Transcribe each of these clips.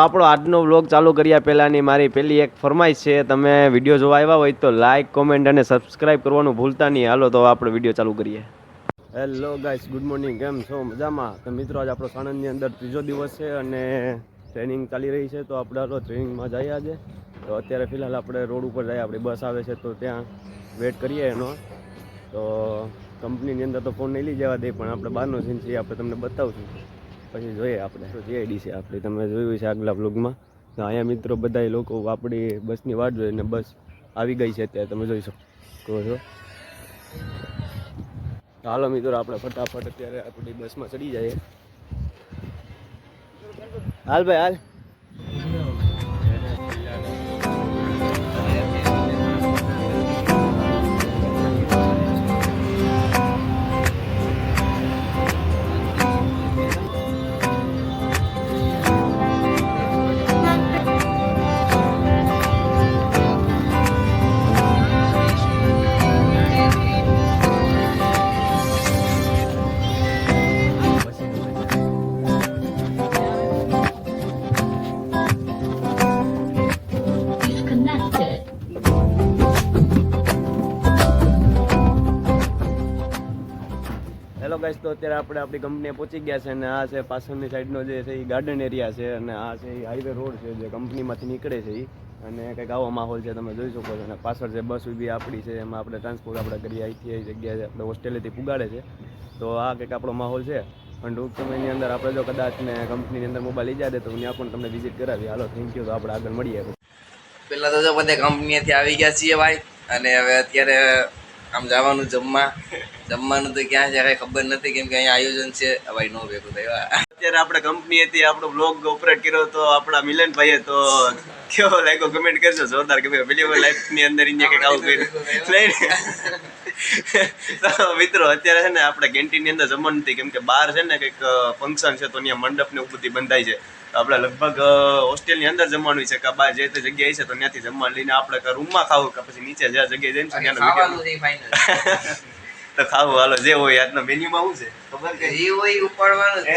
આપણો આજનો વ્લોગ ચાલુ કર્યા પહેલાંની મારી પહેલી એક ફરમાઈશ છે, તમે વીડિયો જોવા આવ્યા હોય તો લાઇક કોમેન્ટ અને સબસ્ક્રાઇબ કરવાનું ભૂલતા નહીં. હાલો, તો આપણે વીડિયો ચાલુ કરીએ. હેલો ગાઈસ ગુડ મોર્નિંગ કેમ છો? મજામાં? તો મિત્રો, આજ આપણો સાણંદની અંદર ત્રીજો દિવસ છે અને ટ્રેનિંગ ચાલી રહી છે, તો આપણે હાલો ટ્રેનિંગમાં જઈએ આજે. તો અત્યારે ફિલહાલ આપણે રોડ ઉપર જઈએ, આપણી બસ આવે છે, તો ત્યાં વેટ કરીએ એનો. તો કંપનીની અંદર તો ફોન નહીં લઈ જવા દે, પણ આપણે બહારનો સીન છીએ, આપણે તમને બતાવશું. પછી જોઈએ આપણે જીઆઈડી છે. આપણી તમે જોયું છે આગલા બ્લોગમાં તો અહીંયા મિત્રો બધા લોકો આપણી બસની વાટ જોઈને બસ આવી ગઈ છે અત્યારે. તમે જોઈ શકો છો. હાલો મિત્રો, આપણે ફટાફટ અત્યારે આપણી બસમાં ચડી જઈએ. હાલ ભાઈ, હાલ. હેલો ગાઈસ તો અત્યારે આપણે આપણી કંપનીએ પહોંચી ગયા છે અને આ છે પાછળની સાઈડનો જે છે એ ગાર્ડન એરિયા છે અને આ છે એ હાઈવે રોડ છે જે કંપનીમાંથી નીકળે છે એ. અને કંઈક આવો માહોલ છે, તમે જોઈ શકો છો. અને પાછળ જે બસ ઊભી આપણી છે, એમાં આપણે ટ્રાન્સપોર્ટ આપણે કરીએ અહીંથી જગ્યાએ આપણે હોસ્ટેલેથી પુગાડે છે. તો આ કંઈક આપણો માહોલ છે. પણ ટૂંક સમયની અંદર આપણે જો કદાચ ને કંપનીની અંદર મોબાઈલ લઈ જાય તો ત્યાં પણ તમને વિઝિટ કરાવી હાલો થેન્ક યુ તો આપણે આગળ મળીએ પહેલાં તો જો બધે કંપનીએથી આવી ગયા છીએ ભાઈ. અને હવે અત્યારે આમ જવાનું જમવા. જમવાનું તો ક્યાં છે કઈ ખબર નથી કેમ કે અહીંયા આયોજન છે. ભાઈ નો ભેગું થયું. અત્યારે આપણે કંપની હતી આપણો બ્લોગ ઓપરેટ કર્યો તો આપણા મિલનભાઈએ તો કેવો લાગ્યો કમેન્ટ કરજો જોરદાર કે ભાઈ પેલી લાઈફની અંદર ઇન્ડિયા કંઈક આવું કર્યું. તો મિત્રો અત્યારે છે ને આપણે કેન્ટીનની અંદર જમવાનું નથી કેમ કે બહાર છે ને કંઈક ફંક્શન છે તો ત્યાં મંડપ ને ઉપરથી બધી બંધાય છે. તો આપણે લગભગ હોસ્ટેલની અંદર જમવાનું છે કે બહાર જે તે જગ્યાએ છે તો ત્યાંથી જમવાનું લઈને આપણે રૂમમાં ખાવું કે પછી નીચે જ્યાં જગ્યાએ જઈને ત્યાંનો તો ખાવું હાલો જે હોય આજનો મેન્યુમાં શું છે? ખબર કે એ હોય ઉપાડવાનું છે.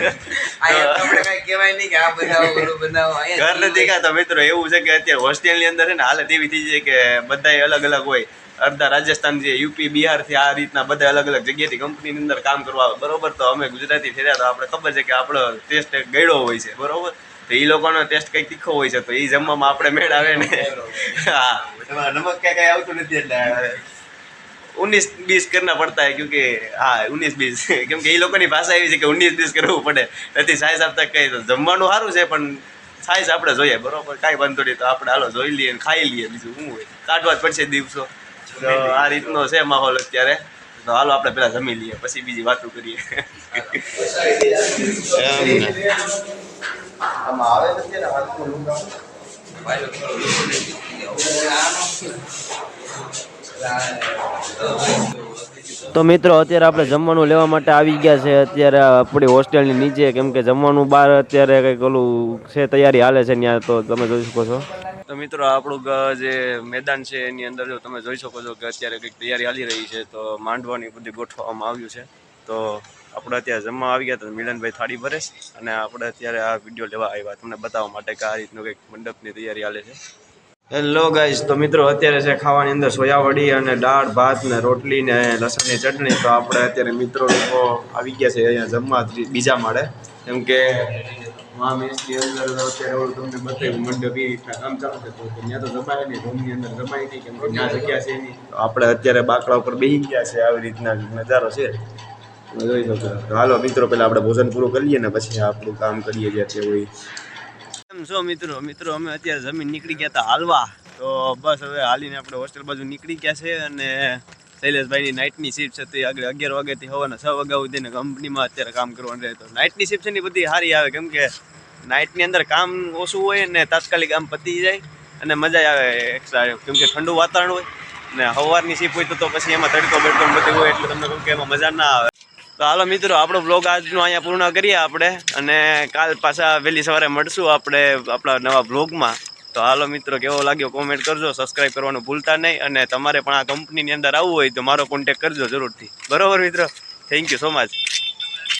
અહીંયા આપણે કઈ કહેવાય નહીં કે આ બનાવો ઓલું બનાવો. ઘર નથી ખાતા મિત્રો એવું છે કે અત્યારે હોસ્ટેલની અંદર છે ને હાલત એવી થઈ છે કે બધાય અલગ અલગ હોય. અડધા રાજસ્થાન છે યુપી બિહારથી આ રીતના બધા અલગ અલગ જગ્યાએથી કંપનીની અંદર કામ કરવા આવે. બરોબર? તો અમે ગુજરાતી ફેર્યા તો આપણે ખબર છે કે આપણો ટેસ્ટ ગયડો હોય છે. બરોબર? તો એ લોકોનો ટેસ્ટ કંઈક તીખો હોય છે. તો એ જમવામાં આપણે મેળ આવે ને. હા. નમક ક્યાં કઈ આવતું નથી એટલે. ઉન્નીસ બીસ કરના પડતા હે ક્યુંકિ હા ઉન્નીસ બીસ. કેમકે એ લોકોની ભાષા એવી છે કે ઉન્નીસ બીસ કરવું પડે. નથી સાઈઝ આપતા કંઈ જમવાનું સારું છે પણ સાઈઝ આપણે જોઈએ બરોબર? કાંઈ વાંધો નહીં તો આપણે હાલો જોઈ લઈએ ખાઈ લઈએ બીજું શું હોય? કાઢવા જ પડશે દિવસો. આ રીતનો છે માહોલ અત્યારે. તો હાલો આપણે પહેલાં જમી લઈએ પછી બીજી વાતો કરીએ. આવે તો મિત્રો, અત્યારે આપણે જમવાનું લેવા માટે આવી ગયા છે. અત્યારે આપણી હોસ્ટેલની નીચે, કેમ કે જમવાનું બહાર અત્યારે કંઈક ઓલું છે, તૈયારી હાલે છે ત્યાં. તો તમે જોઈ શકો છો. તો મિત્રો, આપણું જે મેદાન છે, એની અંદર જો તમે જોઈ શકો છો કે અત્યારે કંઈક તૈયારી હાલી રહી છે, તો માંડવાની બધી ગોઠવવામાં આવ્યું છે. તો આપણે અત્યારે જમવા આવી ગયા તો મિલનભાઈ થાળી ભરે અને આપણે અત્યારે આ વીડિયો લેવા આવ્યા. તમને બતાવવા માટે કે આ રીતનું કંઈક મંડપની તૈયારી હાલે છે. હેલો ગાઈઝ તો મિત્રો, અત્યારે છે ખાવાની અંદર સોયાવડી અને દાળ, ભાત ને રોટલી ને લસણની ચટણી. તો આપણે અત્યારે મિત્રો લોકો આવી ગયા છે અહીંયા જમવા બીજા માળે. કેમ કે મા મેસની અંદર અત્યારે તમને બતાવ્યું, મંડપ કામ ચાલુ ત્યાં તો જમાય નહીં અંદર જમાય નહીં ત્યાં જગ્યા છે નહીં. આપણે અત્યારે બાકડા ઉપર બેસી ગયા છે, આવી રીતના નજારો છે. જોઈ શકો હાલો મિત્રો, પહેલાં આપણે ભોજન પૂરું કરીએ ને પછી આપણું કામ કરીએ જ્યાં છે હોય કેમ છો મિત્રો? મિત્રો, અમે અત્યારે જમીન નીકળી ગયા હતા હાલવા. તો બસ હવે હાલીને આપણે હોસ્ટેલ બાજુ નીકળી ગયા છે અને શૈલેષભાઈની નાઇટની શિફ્ટ છે તે આગળ અગિયાર વાગ્યાથી હવાના છ વાગ્યા સુધીને કંપનીમાં અત્યારે કામ કરવાનું રહે. તો નાઇટની શિફ્ટ છે ને બધી સારી આવે. કેમ કે નાઇટની અંદર કામ ઓછું હોય ને તાત્કાલિક આમ પતી જાય અને મજા આવે એક્સ્ટ્રા કેમ કે ઠંડુ વાતાવરણ હોય ને સવારની શિફ્ટ હોય તો પછી એમાં તડકો બડકો બધું હોય એટલે તમને કહું કે એમાં મજા ના આવે. તો હાલો મિત્રો, આપણો બ્લોગ આજનો અહીંયા પૂર્ણ કરીએ આપણે અને કાલ પાછા વહેલી સવારે મળશું આપણે આપણા નવા બ્લોગમાં તો હાલો મિત્રો, કેવો લાગ્યો કોમેન્ટ કરજો સબસ્ક્રાઈબ કરવાનું ભૂલતા નહીં અને તમારે પણ આ કંપનીની અંદર આવવું હોય તો મારો કોન્ટેક્ટ કરજો જરૂરથી. બરોબર મિત્રો? Thank you so much